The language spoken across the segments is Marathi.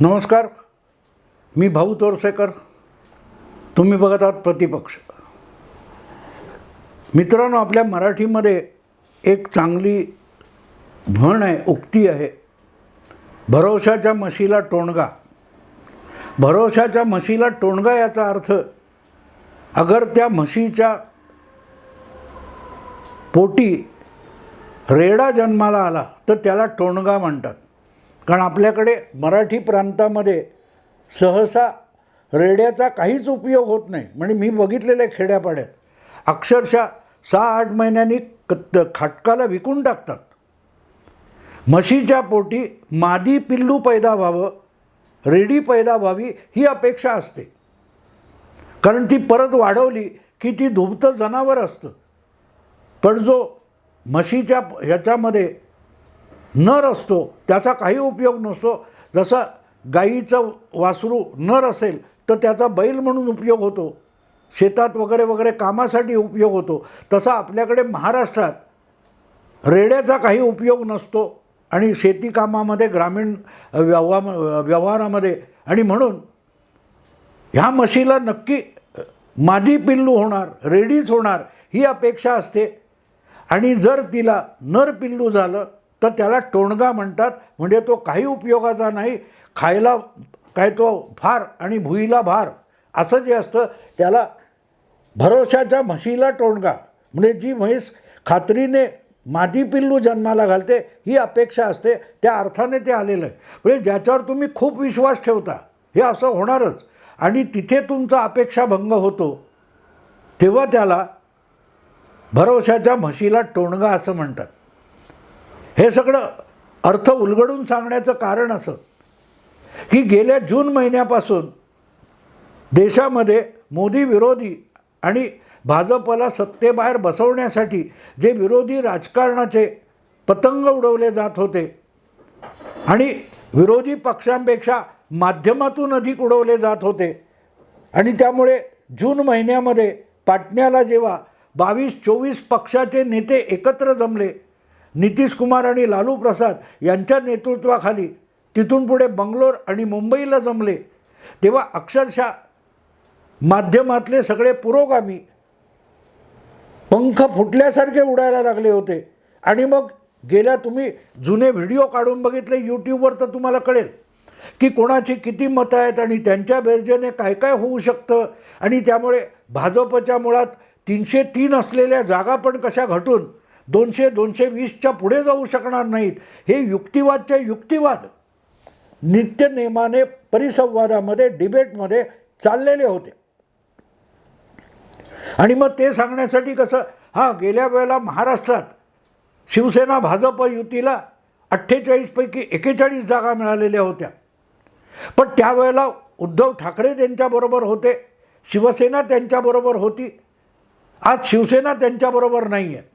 नमस्कार. मी भाऊ तोरसेकर. तुम्ही बघत आहात प्रतिपक्ष. मित्रांनो आपल्या मराठीमध्ये एक चांगली म्हण आहे उक्ती आहे. भरोशाच्या म्हशीला टोणगा. भरोशाच्या म्हशीला टोणगा याचा अर्थ अगर त्या म्हशीच्या पोटी रेडा जन्माला आला तर त्याला टोणगा म्हणतात. कारण आपल्याकडे मराठी प्रांतामध्ये सहसा रेड्याचा काहीच उपयोग होत नाही. म्हणजे मी बघितलेले खेड्यापाड्यात अक्षरशः सहा आठ महिन्यांनी क खाटकाला विकून टाकतात. म्हशीच्या पोटी मादी पिल्लू पैदा व्हावं रेडी पैदा व्हावी ही अपेक्षा असते. कारण ती परत वाढवली की ती धुबतं जनावर असतं. पण जो म्हशीच्या ह्याच्यामध्ये नर असतो त्याचा काही उपयोग नसतो. जसा गाईचं वासरू नर असेल तर त्याचा बैल म्हणून उपयोग होतो. शेतात वगैरे वगैरे कामासाठी उपयोग होतो. तसा आपल्याकडे महाराष्ट्रात रेड्याचा काही उपयोग नसतो आणि शेती कामामध्ये ग्रामीण व्यवहार व्यवहारामध्ये आणि म्हणून ह्या म्हशीला नक्की मादी पिल्लू होणार रेडीच होणार ही अपेक्षा असते. आणि जर तिला नर पिल्लू झालं तर त्याला टोणगा म्हणतात. म्हणजे तो काही उपयोगाचा नाही. खायला काय तो फार आणि भुईला भार. असं जे असतं त्याला भरोशाच्या म्हशीला टोणगा. म्हणजे जी म्हैस खात्रीने मादी पिल्लू जन्माला घालते ही अपेक्षा असते. त्या अर्थाने ते आलेलं आहे. म्हणजे ज्याच्यावर तुम्ही खूप विश्वास ठेवता हे असं होणारच. आणि तिथे तुमचा अपेक्षाभंग होतो तेव्हा त्याला भरोशाच्या म्हशीला टोणगा असं म्हणतात. हे सगळं अर्थ उलगडून सांगण्याचं कारण असं की गेल्या जून महिन्यापासून देशामध्ये मोदी विरोधी आणि भाजपला सत्तेबाहेर बसवण्यासाठी जे विरोधी राजकारणाचे पतंग उडवले जात होते आणि विरोधी पक्षांपेक्षा माध्यमातून अधिक उडवले जात होते आणि त्यामुळे जून महिन्यामध्ये पाटण्याला जेव्हा बावीस चोवीस पक्षाचे नेते एकत्र जमले नितीश कुमार आणि लालू प्रसाद यांच्या नेतृत्वाखाली तिथून पुढे बंगलोर आणि मुंबईला जमले. तेव्हा अक्षरशः माध्यमातले सगळे पुरोगामी पंख फुटल्यासारखे उडायला लागले होते. आणि मग गेल्या तुम्ही जुने व्हिडिओ काढून बघितले यूट्यूबवर तर तुम्हाला कळेल की कोणाची किती मतं आहेत आणि त्यांच्या बेरजेने काय काय होऊ शकतं आणि त्यामुळे भाजपच्या मुळात तीनशे तीन असलेल्या जागा पण कशा घटून दोनशे दोनशे वीसच्या पुढे जाऊ शकणार नाहीत. हे युक्तिवादच्या युक्तिवाद. नित्यनेमाने परिसंवादामध्ये डिबेटमध्ये चाललेले होते. आणि मग ते सांगण्यासाठी कसं? हां गेल्या वेळेला महाराष्ट्रात शिवसेना भाजप युतीला अठ्ठेचाळीसपैकी एकेचाळीस जागा मिळालेल्या होत्या. पण त्यावेळेला उद्धव ठाकरे त्यांच्याबरोबर होते. शिवसेना त्यांच्याबरोबर होती. आज शिवसेना त्यांच्याबरोबर नाही आहे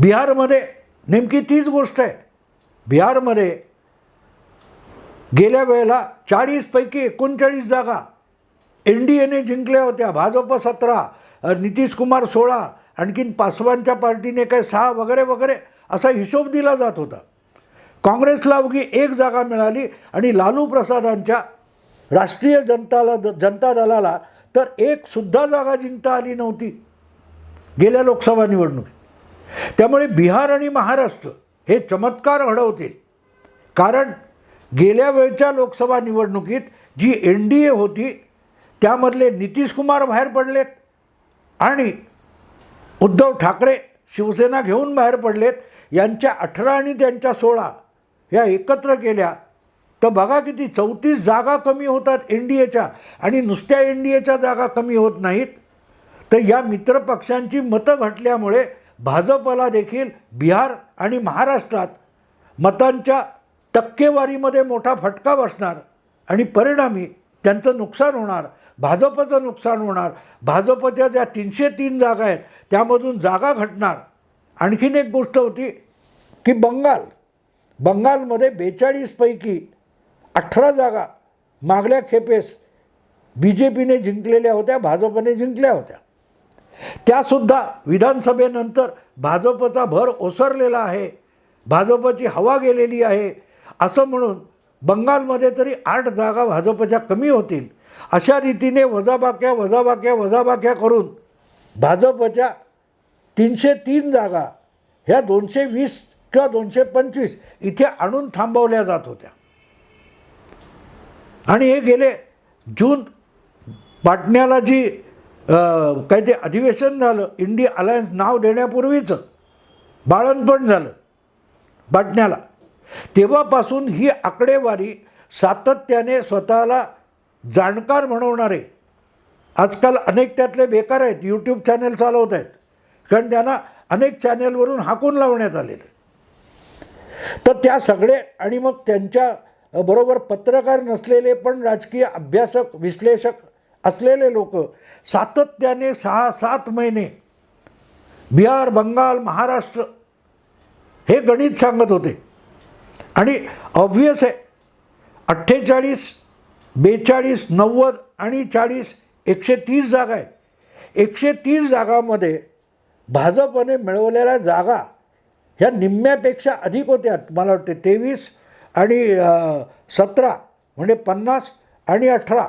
बिहारमध्ये नेमकी तीच गोष्ट आहे. बिहारमध्ये गेल्या वेळेला चाळीसपैकी एकोणचाळीस जागा एन डी एने जिंकल्या होत्या. भाजप सतरा नितीश कुमार सोळा आणखीन पासवानच्या पार्टीने काय सहा वगैरे वगैरे असा हिशोब दिला जात होता. काँग्रेसला अवघी एक जागा मिळाली आणि लालू प्रसादांच्या राष्ट्रीय जनताला द जनता दलाला तर एकसुद्धा जागा जिंकता आली नव्हती. गेल्या लोकसभा निवडणुकीत. त्यामुळे बिहार आणि महाराष्ट्र हे चमत्कार घडवतील. कारण गेल्या वेळच्या लोकसभा निवडणुकीत जी एन डी ए होती त्यामधले नितीश कुमार बाहेर पडलेत आणि उद्धव ठाकरे शिवसेना घेऊन बाहेर पडलेत. यांच्या अठरा आणि त्यांच्या सोळा या एकत्र केल्या. तर बघा किती चौतीस जागा कमी होतात एन डी एच्या आणि नुसत्या एन डी एच्या जागा कमी होत नाहीत. तर या मित्रपक्षांची मतं घटल्यामुळे भाजपला देखील बिहार आणि महाराष्ट्रात मतांच्या टक्केवारीमध्ये मोठा फटका बसणार आणि परिणामी त्यांचं नुकसान होणार भाजपचं नुकसान होणार भाजपच्या ज्या तीनशे तीन जागा आहेत त्यामधून जागा घटणार. आणखीन एक गोष्ट होती की बंगाल बंगालमध्ये बेचाळीसपैकी अठरा जागा मागल्या खेपेस बी जे पीने जिंकलेल्या होत्या भाजपने जिंकल्या होत्या. त्यासुद्धा विधानसभेनंतर भाजपचा भर ओसरलेला आहे. भाजपची हवा गेलेली आहे. असं म्हणून बंगालमध्ये तरी आठ जागा भाजपच्या कमी होतील. अशा रीतीने वजाबाक्या वजाबाक्या वजाबाक्या करून भाजपच्या तीनशे तीन जागा ह्या दोनशे वीस किंवा दोनशे पंचवीस इथे आणून थांबवल्या जात होत्या. आणि हे गेले जून पाटण्याला जी काय ते अधिवेशन झालं इंडिया अलायन्स नाव देण्यापूर्वीचं बाळणपण झालं बाटण्याला. तेव्हापासून ही आकडेवारी सातत्याने स्वतःला जाणकार म्हणवणारे आजकाल अनेक त्यातले बेकार आहेत यूट्यूब चॅनल चालवत आहेत कारण त्यांना अनेक चॅनलवरून हाकून लावण्यात आलेले तर त्या सगळे आणि मग त्यांच्या बरोबर पत्रकार नसलेले पण राजकीय अभ्यासक विश्लेषक असलेले लोक सातत्याने सहा सात महिने बिहार बंगाल महाराष्ट्र हे गणित सांगत होते. आणि ऑब्व्हियस आहे. अठ्ठेचाळीस बेचाळीस नव्वद आणि चाळीस एकशे तीस जागा आहेत. एकशे तीस जागामध्ये भाजपने मिळवलेल्या जागा ह्या निम्म्यापेक्षा अधिक होत्या मला वाटते तेवीस आणि सतरा म्हणजे पन्नास आणि अठरा.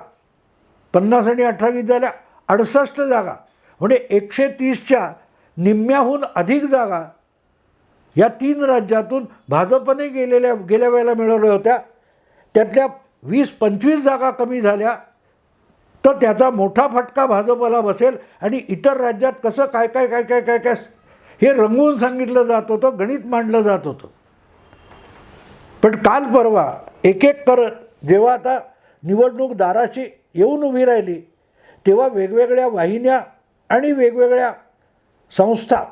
पन्नास आणि अठरा किती झाल्या? अडुसष्ट जागा. म्हणजे एकशे तीसच्या निम्म्याहून अधिक जागा या तीन राज्यातून भाजपने गेलेल्या गेल्या वेळेला मिळवल्या होत्या. त्यातल्या वीस पंचवीस जागा कमी झाल्या. तर त्याचा मोठा फटका भाजपला बसेल आणि इतर राज्यात कसं काय काय काय काय काय काय हे रंगवून सांगितलं जात होतं गणित मांडलं जात होतं. पण काल परवा एक एक करत जेव्हा आता निवडणूक दाराशी येऊन उभी राहिली तेव्हा वेगवेगळ्या वाहिन्या आणि वेगवेगळ्या संस्था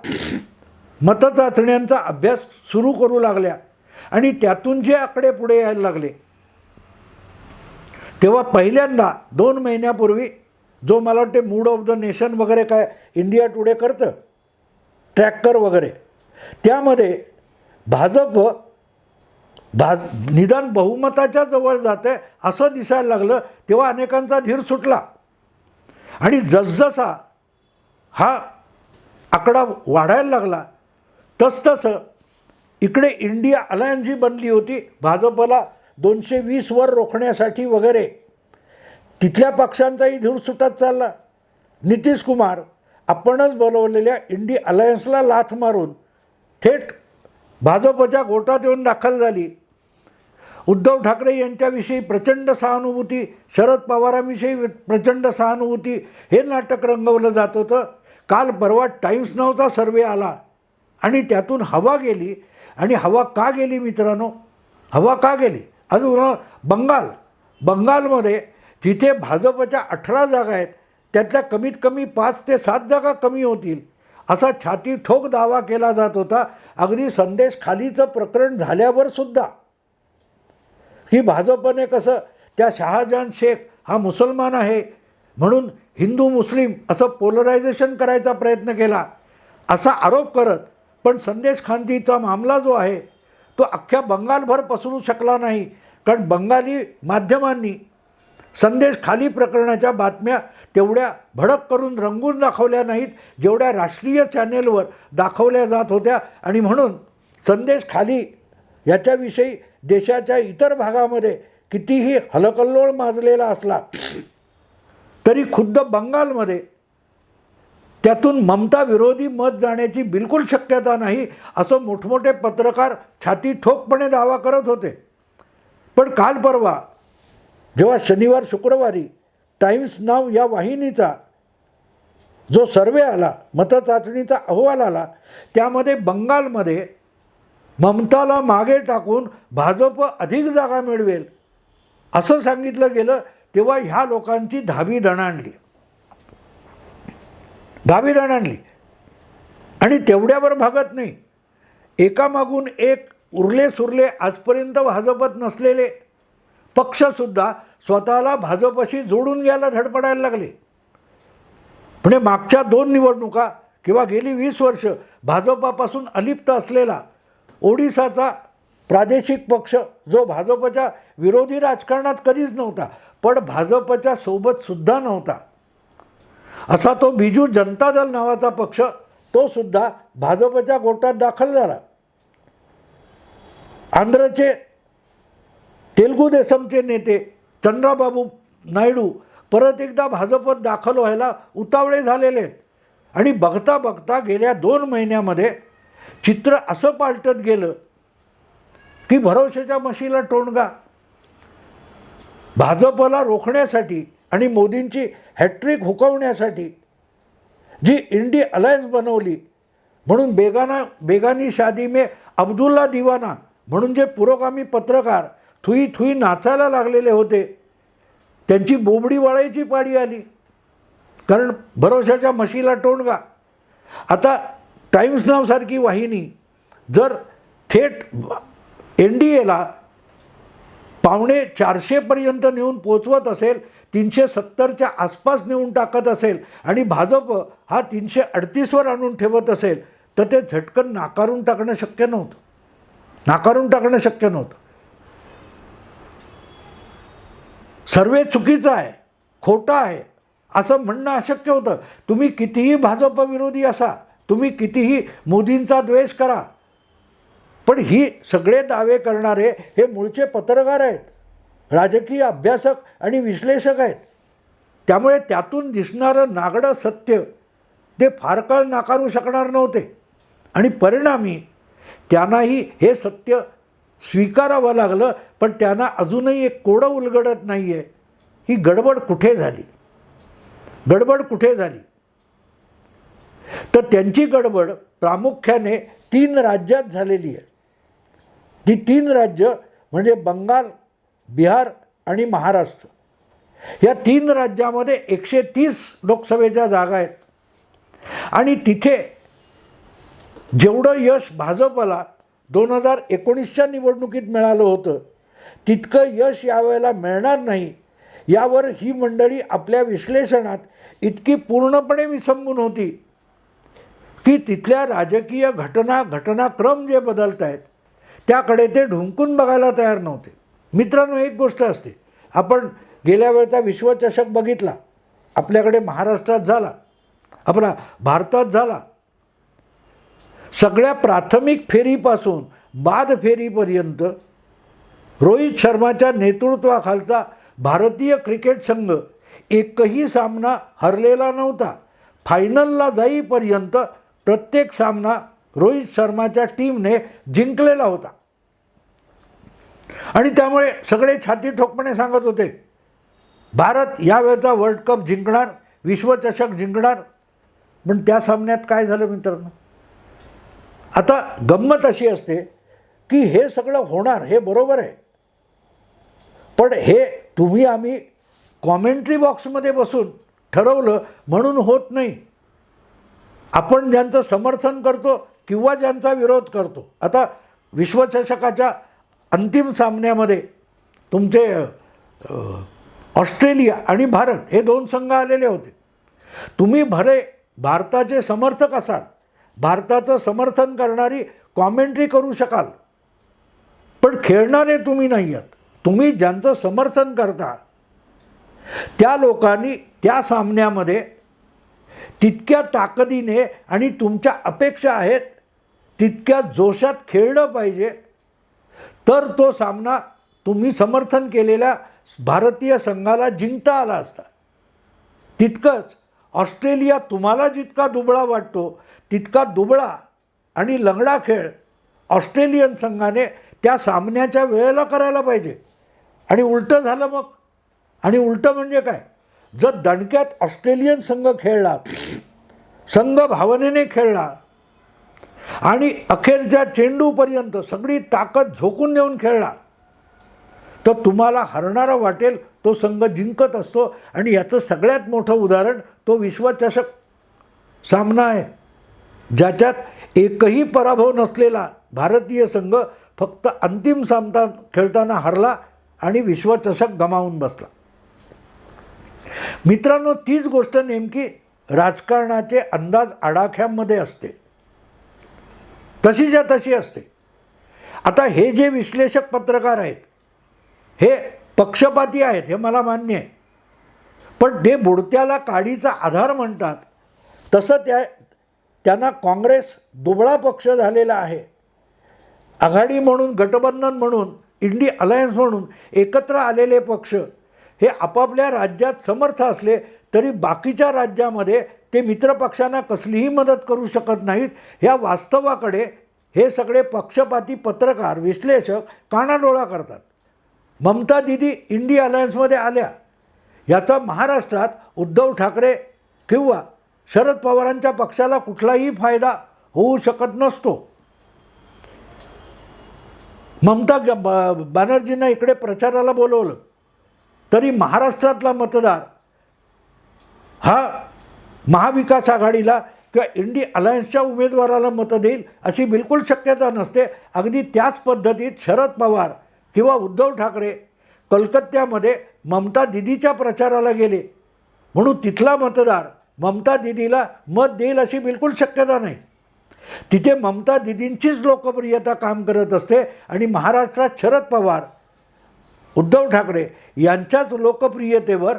मतचाचण्यांचा अभ्यास सुरू करू लागल्या आणि त्यातून जे आकडे पुढे यायला लागले. तेव्हा पहिल्यांदा दोन महिन्यापूर्वी जो मला वाटते मूड ऑफ द नेशन वगैरे काय इंडिया टुडे करतं ट्रॅक्कर वगैरे त्यामध्ये भाजप भाज निदान बहुमताच्या जवळ जाते असं दिसायला लागलं. तेव्हा अनेकांचा धीर सुटला. आणि जसजसा हा आकडा वाढायला लागला तसतसं इकडे इंडिया अलायन्स जी बनली होती. भाजपला दोनशे वीसवर रोखण्यासाठी वगैरे तिथल्या पक्षांचाही धूर सुटत चालला. नितीश कुमार आपणच बोलवलेल्या इंडी अलायन्सला लाथ मारून थेट भाजपच्या गोटात येऊन दाखल झाली. उद्धव ठाकरे यांच्याविषयी प्रचंड सहानुभूती शरद पवारांविषयी प्रचंड सहानुभूती हे नाटक रंगवलं जात होतं. काल परवा टाईम्स नावचा सर्वे आला आणि त्यातून हवा गेली. आणि हवा का गेली मित्रांनो? हवा का गेली? अजून बंगाल बंगालमध्ये जिथे भाजपच्या अठरा जागा आहेत त्यातल्या कमीत कमी पाच ते सात जागा कमी होतील असा छाती ठोक दावा केला जात होता. अगदी संदेश खालीचं प्रकरण झाल्यावर सुद्धा. ही भाजपने कसं त्या शहाजहान शेख हा मुसलमान आहे म्हणून हिंदू मुस्लिम असं पोलरायझेशन करायचा प्रयत्न केला असा आरोप करत पण संदेश खांतीचा मामला जो आहे तो अख्ख्या बंगालभर पसरू शकला नाही. कारण बंगाली माध्यमांनी संदेश खाली प्रकरणाच्या बातम्या तेवढ्या भडक करून रंगून दाखवल्या नाहीत जेवढ्या राष्ट्रीय चॅनेलवर दाखवल्या जात होत्या. आणि म्हणून संदेश खाली याच्याविषयी देशाच्या इतर भागामध्ये कितीही हलकल्लोळ माजलेला असला तरी खुद्द बंगालमध्ये त्यातून ममता विरोधी मत जाण्याची बिलकुल शक्यता नाही असं मोठमोठे पत्रकार छाती ठोकपणे दावा करत होते. पण काल परवा जेव्हा शनिवार शुक्रवारी टाइम्स नाव या वाहिनीचा जो सर्वे आला मतचाचणीचा अहवाल आला त्यामध्ये बंगालमध्ये ममताला मागे टाकून भाजप अधिक जागा मिळवेल. असं सांगितलं गेलं तेव्हा ह्या लोकांची धावी दणाणली धावी दणाणली आणि तेवढ्यावर भागत नाही. एकामागून एक उरले सुरले आजपर्यंत भाजपत नसलेले. पक्षसुद्धा स्वतःला भाजपशी जोडून घ्यायला धडपडायला लागले. म्हणजे मागच्या दोन निवडणुका किंवा गेली वीस वर्ष भाजपापासून अलिप्त असलेला ओडिसाचा प्रादेशिक पक्ष जो भाजपच्या विरोधी राजकारणात कधीच नव्हता पण भाजपच्या सोबतसुद्धा नव्हता. असा तो बिजू जनता दल नावाचा पक्ष तो सुद्धा भाजपच्या गोटात दाखल झाला. आंध्रचे तेलगू देसमचे नेते चंद्राबाबू नायडू परत एकदा भाजपत दाखल व्हायला उतावळे झालेले आहेत. आणि बघता बघता गेल्या दोन महिन्यामध्ये चित्र असं पालटत गेलं की भरोशाच्या म्हशीला टोणगा भाजपला रोखण्यासाठी आणि मोदींची हॅट्रिक हुकवण्यासाठी जी इंडी अलायन्स बनवली म्हणून बेगाना बेगानी शादी में अब्दुल्ला दिवाना म्हणून जे पुरोगामी पत्रकार थुई थुई नाचायला लागलेले होते त्यांची बोबडी वाळायची पाळी आली. कारण भरोशाच्या म्हशीला टोणगा आता टाईम्स नावसारखी वाहिनी. जर थेट एन डी एला पावणे चारशेपर्यंत नेऊन पोचवत असेल तीनशे सत्तरच्या आसपास नेऊन टाकत असेल आणि भाजप हा तीनशे अडतीसवर आणून ठेवत असेल तर ते झटकन नाकारून टाकणं शक्य नव्हतं. नाकारून टाकणं शक्य नव्हतं. सर्वे चुकीचं आहे खोटं आहे असं म्हणणं अशक्य होतं. तुम्ही कितीही भाजप विरोधी असा तुम्ही कितीही मोदींचा द्वेष करा पण ही सगळे दावे करणारे हे मूळचे पत्रकार आहेत राजकीय अभ्यासक आणि विश्लेषक आहेत. त्यामुळे त्यातून दिसणारं नागडं सत्य ते फार काळ नाकारू शकणार नव्हते. आणि परिणामी त्यांनाही हे सत्य स्वीकारावं लागलं पण त्यांना अजूनही एक कोडं उलगडत नाही आहे ही गडबड कुठे झाली? गडबड कुठे झाली? तर त्यांची गडबड प्रामुख्याने तीन राज्यात झालेली आहे. ती तीन राज्य म्हणजे बंगाल बिहार आणि महाराष्ट्र. या तीन राज्यामध्ये एकशे तीस लोकसभेच्या जागा आहेत. आणि तिथे जेवढं यश भाजपला दोन हजार एकोणीसच्या निवडणुकीत मिळालं होतं तितकं यश यावेळेला मिळणार नाही. यावर ही मंडळी आपल्या विश्लेषणात इतकी पूर्णपणे विसंबून होती. की तिथल्या राजकीय घटना घटनाक्रम जे बदलत आहेत त्याकडे ते ढुंकून बघायला तयार नव्हते. मित्रांनो एक गोष्ट असते. आपण गेल्या वेळचा विश्वचषक बघितला. आपल्याकडे महाराष्ट्रात झाला. आपला भारतात झाला. सगळ्या प्राथमिक फेरीपासून बाद फेरीपर्यंत रोहित शर्माच्या नेतृत्वाखालचा भारतीय क्रिकेट संघ एकही सामना हरलेला नव्हता. फायनलला जाईपर्यंत प्रत्येक सामना रोहित शर्माच्या टीमने जिंकलेला होता. आणि त्यामुळे सगळे छाती ठोकपणे सांगत होते भारत यावेळेचा वर्ल्ड कप जिंकणार विश्वचषक जिंकणार पण त्या सामन्यात काय झालं मित्रांनो? आता गंमत अशी असते की हे सगळं होणार हे बरोबर आहे. पण हे तुम्ही आम्ही कॉमेंट्री बॉक्समध्ये बसून ठरवलं म्हणून होत नाही. आपण ज्यांचं समर्थन करतो किंवा ज्यांचा विरोध करतो. आता विश्वचषकाच्या अंतिम सामन्यामध्ये तुमचे ऑस्ट्रेलिया आणि भारत हे दोन संघ आलेले होते. तुम्ही भले भारताचे समर्थक असाल भारताचं समर्थन करणारी कॉमेंट्री करू शकाल पण खेळणारे तुम्ही नाही आहात. तुम्ही ज्यांचं समर्थन करता त्या लोकांनी त्या सामन्यामध्ये तितक्या ताकदीने आणि तुमच्या अपेक्षा आहेत तितक्या जोशात खेळलं पाहिजे. तर तो सामना तुम्ही समर्थन केलेल्या भारतीय संघाला जिंकता आला असता. तितकंच ऑस्ट्रेलिया तुम्हाला जितका दुबळा वाटतो तितका दुबळा आणि लंगडा खेळ ऑस्ट्रेलियन संघाने त्या सामन्याच्या वेळेला करायला पाहिजे. आणि उलटं झालं मग? आणि उलटं म्हणजे काय? जर दणक्यात ऑस्ट्रेलियन संघ खेळला संघ भावनेने खेळला आणि अखेरच्या चेंडूपर्यंत सगळी ताकद झोकून देऊन खेळला तर तुम्हाला हरणारा वाटेल तो संघ जिंकत असतो. आणि याचं सगळ्यात मोठं उदाहरण तो विश्वचषक सामना आहे ज्याच्यात एकही पराभव नसलेला भारतीय संघ फक्त अंतिम सामना खेळताना हरला आणि विश्वचषक गमावून बसला. मित्रांनो तीच गोष्ट नेमकी राजकारणाचे अंदाज आडाख्यामध्ये असते. तशीच्या तशी असते. आता हे जे विश्लेषक पत्रकार आहेत हे पक्षपाती आहेत हे मला मान्य आहे. पण ते बुडत्याला काडीचा आधार म्हणतात तसं त्या त्यांना काँग्रेस दुबळा पक्ष झालेला आहे. आघाडी म्हणून गटबंधन म्हणून इंडी अलायन्स म्हणून एकत्र आलेले पक्ष हे आपापल्या राज्यात समर्थ असले तरी बाकीच्या राज्यामध्ये ते मित्रपक्षांना कसलीही मदत करू शकत नाहीत. ह्या वास्तवाकडे हे सगळे पक्षपाती पत्रकार विश्लेषक कानाडोळा करतात. ममता दिदी इंडिया अलायन्समध्ये आल्या. याचा महाराष्ट्रात उद्धव ठाकरे किंवा शरद पवारांच्या पक्षाला कुठलाही फायदा होऊ शकत नसतो. ममता ग- बॅनर्जींना इकडे प्रचाराला बोलवलं. तरी महाराष्ट्रातला मतदार हा महाविकास आघाडीला किंवा इंडी अलायन्सच्या उमेदवाराला मतं देईल अशी बिलकुल शक्यता नसते. अगदी त्याच पद्धतीत शरद पवार किंवा उद्धव ठाकरे कलकत्त्यामध्ये ममता दिदीच्या प्रचाराला गेले. म्हणून तिथला मतदार ममता दिदीला मत देईल अशी बिलकुल शक्यता नाही. तिथे ममता दिदींचीच लोकप्रियता काम करत असते आणि महाराष्ट्रात शरद पवार उद्धव ठाकरे यांच्याच लोकप्रियतेवर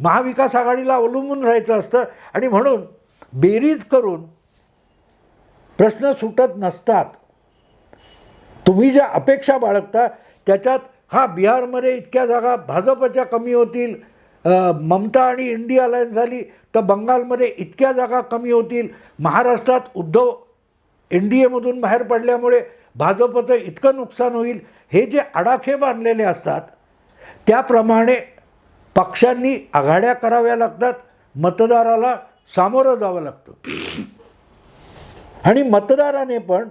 महाविकास आघाडीला अवलंबून राहायचं असतं. आणि म्हणून बेरीज करून प्रश्न सुटत नसतात. तुम्ही ज्या अपेक्षा बाळगता त्याच्यात हा बिहारमध्ये इतक्या जागा भाजपच्या कमी होतील ममता आणि इंडिया अलायन्स झाली तर बंगालमध्ये इतक्या जागा कमी होतील. महाराष्ट्रात उद्धव एन डी एमधून बाहेर पडल्यामुळे भाजपचं इतकं नुकसान होईल. हे जे आडाखे बांधलेले असतात त्याप्रमाणे पक्षांनी आघाड्या कराव्या लागतात मतदाराला सामोरं जावं लागतं. आणि मतदाराने पण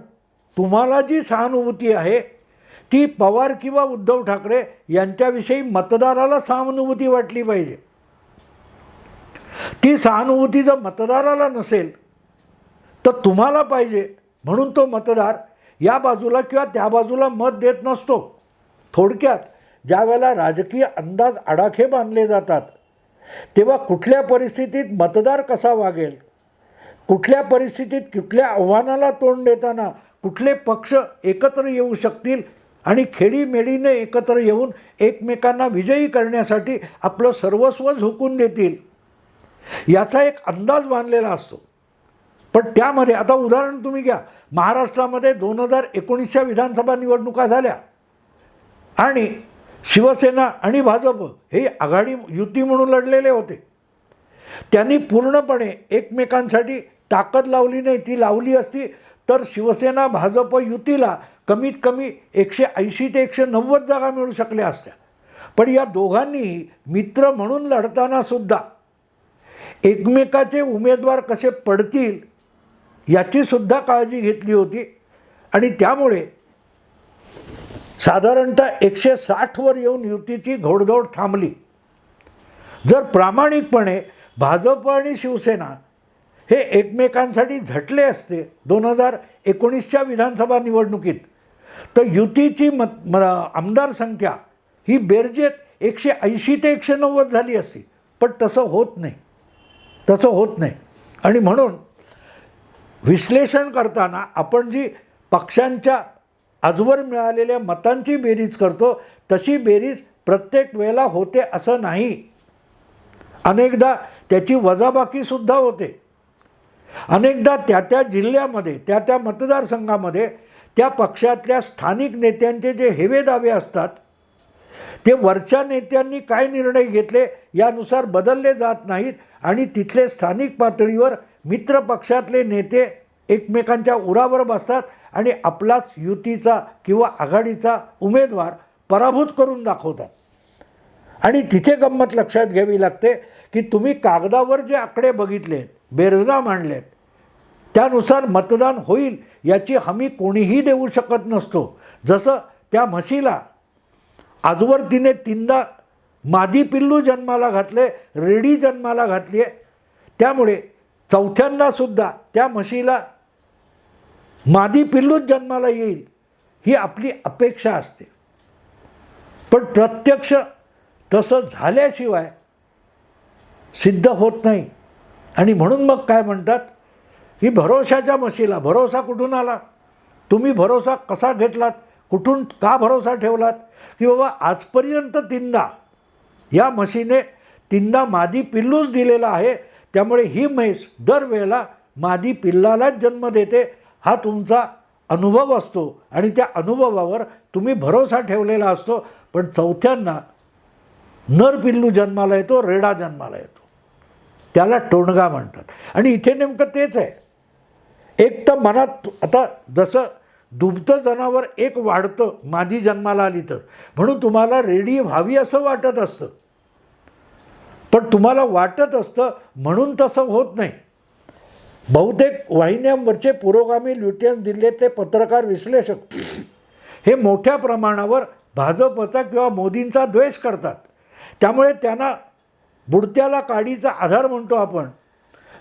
तुम्हाला जी सहानुभूती आहे ती पवार किंवा उद्धव ठाकरे यांच्याविषयी मतदाराला सहानुभूती वाटली पाहिजे. ती सहानुभूती जर मतदाराला नसेल तर तुम्हाला पाहिजे म्हणून तो मतदार या बाजूला किंवा त्या बाजूला मत देत नसतो. थोडक्यात ज्या वेळेला राजकीय अंदाज आडाखे बांधले जातात तेव्हा कुठल्या परिस्थितीत मतदार कसा वागेल? कुठल्या परिस्थितीत कुठल्या आव्हानाला तोंड देताना कुठले पक्ष एकत्र येऊ शकतील आणि खेडीमेडीने एकत्र येऊन एकमेकांना विजयी करण्यासाठी आपलं सर्वस्व झोकून देतील? याचा एक अंदाज बांधलेला असतो. पण त्यामध्ये आता उदाहरण तुम्ही घ्या. महाराष्ट्रामध्ये दोन हजार एकोणीसच्या विधानसभा निवडणुका झाल्या. आणि शिवसेना आणि भाजप हे आघाडी युती म्हणून लढलेले होते. त्यांनी पूर्णपणे एकमेकांसाठी ताकद लावली नाही ती लावली असती तर शिवसेना भाजप युतीला कमीत कमी एकशे ऐंशी ते एकशे नव्वद जागा मिळू शकल्या असत्या. पण या दोघांनीही मित्र म्हणून लढताना सुद्धा एकमेकाचे उमेदवार कसे पडतील याचीसुद्धा काळजी घेतली होती आणि त्यामुळे साधारणतः एकशे साठवर येऊन युतीची घोडदौड थांबली. जर प्रामाणिकपणे भाजप आणि शिवसेना हे एकमेकांसाठी झटले असते दोन हजार एकोणीसच्या विधानसभा निवडणुकीत तर युतीची मत म आमदार संख्या ही बेरजेत एकशे ऐंशी ते एकशे नव्वद झाली असती. पण तसं होत नाही. तसं होत नाही. आणि म्हणून विश्लेषण करताना आपण जी पक्षांच्या आजवर मिळालेल्या मतांची बेरीज करतो तशी बेरीज प्रत्येक वेळेला होते असं नाही. अनेकदा त्याची वजाबाकीसुद्धा होते. अनेकदा त्या त्या जिल्ह्यामध्ये त्या त्या मतदारसंघामध्ये त्या पक्षातल्या स्थानिक नेत्यांचे जे हेवे दावे असतात ते वरच्या नेत्यांनी काय निर्णय घेतले यानुसार बदलले जात नाहीत आणि तिथले स्थानिक पातळीवर मित्र पक्षातले नेते एकमेकांच्या उरावर बसतात आणि आपलाच युतीचा किंवा आघाडीचा उमेदवार पराभूत करून दाखवतात. आणि तिथे गंमत लक्षात घ्यावी लागते की तुम्ही कागदावर जे आकडे बघितलेत बेरजा मांडलेत त्यानुसार मतदान होईल याची हमी कोणीही देऊ शकत नसतो. जसं त्या म्हशीला आजवर तिने तीनदा मादी पिल्लू जन्माला घातले रेडी जन्माला घातली आहे त्यामुळे चौथ्यांदासुद्धा त्या म्हशीला मादी पिल्लूच जन्माला येईल ही आपली अपेक्षा असते. पण प्रत्यक्ष तसं झाल्याशिवाय सिद्ध होत नाही. आणि म्हणून मग काय म्हणतात? ही भरोशाच्या म्हशीला भरोसा कुठून आला? तुम्ही भरोसा कसा घेतलात? कुठून का भरोसा ठेवलात? की बाबा आजपर्यंत तीनदा या म्हशीने तीनदा मादी पिल्लूच दिलेला आहे त्यामुळे ही म्हैस दरवेळेला मादी पिल्लालाच जन्म देते हा तुमचा अनुभव असतो आणि त्या अनुभवावर तुम्ही भरोसा ठेवलेला असतो. पण चौथ्यांना नर पिल्लू जन्माला येतो रेडा जन्माला येतो. त्याला टोणगा म्हणतात. आणि इथे नेमकं तेच आहे. एक तर मनात आता जसं दुभतं जनावर एक वाढतं माझी जन्माला आली तर. म्हणून तुम्हाला रेडी व्हावी असं वाटत असतं. पण तुम्हाला वाटत असतं म्हणून तसं होत नाही. बहुतेक वाहिन्यांवरचे पुरोगामी ल्युटियन्स दिल्लीतले पत्रकार विश्लेषक. हे मोठ्या प्रमाणावर भाजपचा किंवा मोदींचा द्वेष करतात. त्यामुळे त्यांना बुडत्याला काडीचा आधार म्हणतो आपण.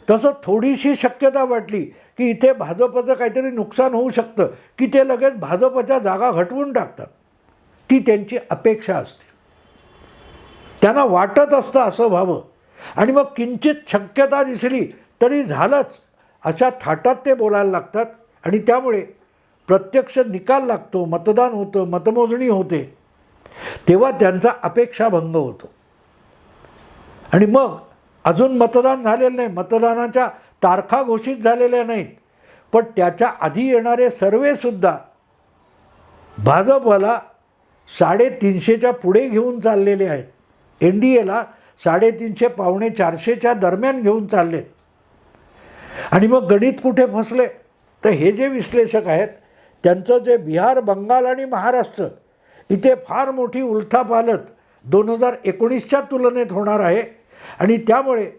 तसं थोडीशी शक्यता वाटली की इथे भाजपचं काहीतरी नुकसान होऊ शकतं की ते लगेच भाजपच्या जागा घटवून टाकतात. ती त्यांची अपेक्षा असते. त्यांना वाटत असतं असं व्हावं. आणि मग किंचित शक्यता दिसली तरी झालंच. अशा थाटात ते बोलायला लागतात आणि त्यामुळे प्रत्यक्ष निकाल लागतो मतदान होतं मतमोजणी होते. तेव्हा त्यांचा अपेक्षाभंग होतो. आणि मग अजून मतदान झालेलं नाही मतदानाच्या तारखा घोषित झालेल्या नाहीत. पण त्याच्या आधी येणारे सर्वेसुद्धा भाजपला साडेतीनशेच्या पुढे घेऊन चाललेले आहेत. एन डी एला साडेतीनशे पावणे चारशेच्या दरम्यान घेऊन चाललेत. आणि मग गणित कुठे फसले? तर हे जे विश्लेषक आहेत त्यांचं जे बिहार बंगाल आणि महाराष्ट्र इथे फार मोठी उलथापालत दोन हजार एकोणीसच्या तुलनेत होणार आहे. आणि त्यामुळे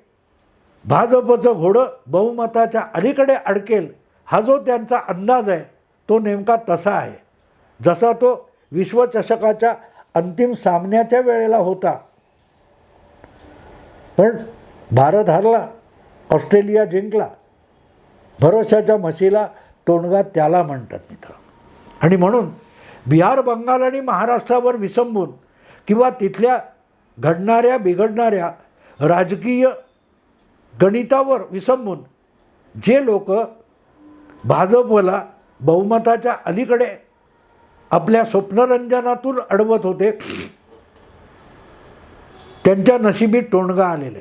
भाजपचं घोडं बहुमताच्या अलीकडे अडकेल हा जो त्यांचा अंदाज आहे तो नेमका तसा आहे. जसा तो विश्वचषकाच्या अंतिम सामन्याच्या वेळेला होता. पण भारत हरला ऑस्ट्रेलिया जिंकला भरोशाच्या म्हशीला टोणगा त्याला म्हणतात मित्र. आणि म्हणून बिहार बंगाल आणि महाराष्ट्रावर विसंबून किंवा तिथल्या घडणाऱ्या बिघडणाऱ्या राजकीय गणितावर विसंबून जे लोक भाजपला बहुमताच्या अलीकडे आपल्या स्वप्नरंजनातून अडवत होते त्यांच्या नशिबी टोणगा आलेले.